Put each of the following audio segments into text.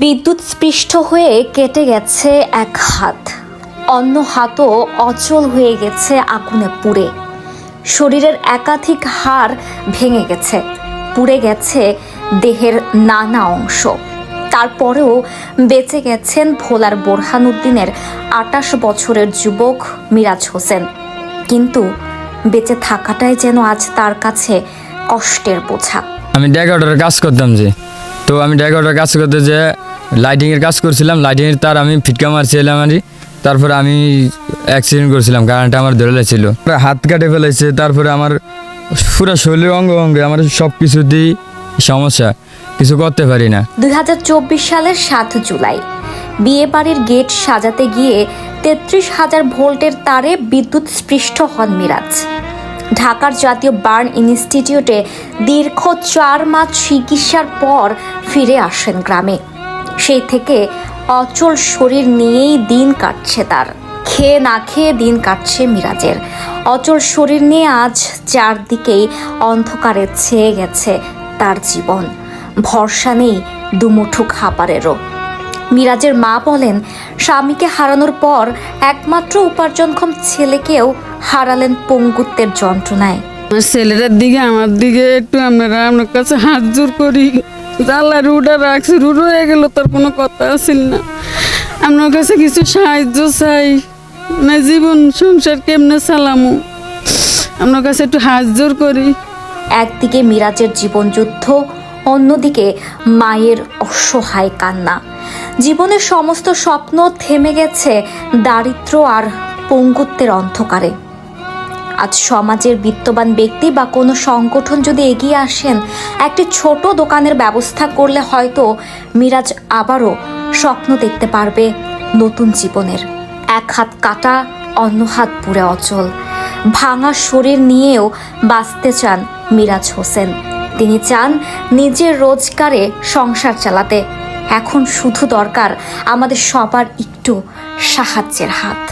বিদ্যুৎ স্পৃষ্ট হয়ে কেটে গেছে এক হাত। অন্য হাতও অচল হয়ে গেছে আগুনে পুড়ে। শরীরের একাধিক হাড় ভেঙে গেছে, পুড়ে গেছে দেহের নানা অংশ। তারপরেও বেঁচে গেছেন ভোলার বোরহানুদ্দিনের আটাশ বছরের যুবক মিরাজ হোসেন। কিন্তু বেঁচে থাকাটাই যেন আজ তার কাছে কষ্টের বোঝা। আমি ডেকোরেটরের কাজ করতাম যে। তো আমি ডেকোরেটরের কাজ করতে যে লাইটিংয়ের কাজ করছিলাম লাইটিংয়ের তার আমি ফিটকা মারছিলাম আর তারপরে আমি অ্যাক্সিডেন্ট করছিলাম কারেন্টটা আমার ধরে ছিল। হাত কাটে ফেলেছে, তারপরে আমার পুরো শরীর অঙ্গ অঙ্গে আমার সব কিছুতেই সমস্যা, কিছু করতে পারি না। দু হাজার চব্বিশ সালের সাত জুলাই, বিয়ে বাড়ির গেট সাজাতে গিয়ে তেত্রিশ হাজার ভোল্টের তারে বিদ্যুৎ স্পৃষ্ট হন মিরাজ। ঢাকার জাতীয় বার্ন ইনস্টিটিউটে দীর্ঘ চার মাস চিকিৎসার পর ফিরে আসেন গ্রামে। সেই থেকে অচল শরীর নিয়েই দিন কাটছে তার। খেয়ে না খেয়ে দিন কাটছে মিরাজের। অচল শরীর নিয়ে আজ চারদিকেই অন্ধকারে ছেয়ে গেছে তার জীবন। ভরসা নেই দুমুঠু খাবারেরও। মিরাজের মা বলেন, স্বামীকে হারানোর পর একমাত্র উপার্জনক্ষম ছেলেকেও হারালেন পঙ্গুত্বের যন্ত্রণায়। আমার ছেলেটার দিকে, আমার দিকে একটু আপনারা আপনার কাছে হাত জোর করি। জানলা রুটা রাখছি রুট হয়ে গেল, তার কোনো কথা আসিল না। আপনার কাছে কিছু সাহায্য চাই। না জীবন, সংসার কেমনে চালামু? আপনার কাছে একটু হাত জোর করি। একদিকে মিরাজের জীবন যুদ্ধ, অন্যদিকে মায়ের অসহায় কান্না। জীবনের সমস্ত স্বপ্ন থেমে গেছে দারিদ্র আর পঙ্গুত্বের অন্ধকারে। আজ সমাজের বিত্তবান ব্যক্তি বা কোনো সংগঠন যদি এগিয়ে আসেন, একটি ছোট দোকানের ব্যবস্থা করলে হয়তো মিরাজ আবারও স্বপ্ন দেখতে পারবে নতুন জীবনের। এক হাত কাটা, অন্য হাত পুরে অচল। ভাঙা শরীর নিয়েও বাঁচতে চান মিরাজ হোসেন। তিনি চান নিজের রোজগারে সংসার চালাতে। এখন শুধু দরকার আমাদের সবার একটু সাহায্যের হাত।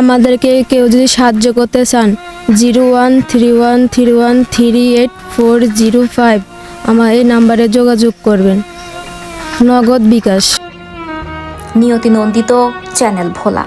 আমাদেরকে কেউ যদি সাহায্য করতে চান, zero one three one three one three eight four zero five আমার এই নাম্বারে যোগাযোগ করবেন। নগদ বিকাশ। নিয়তি নন্দিত চ্যানেল ভোলা।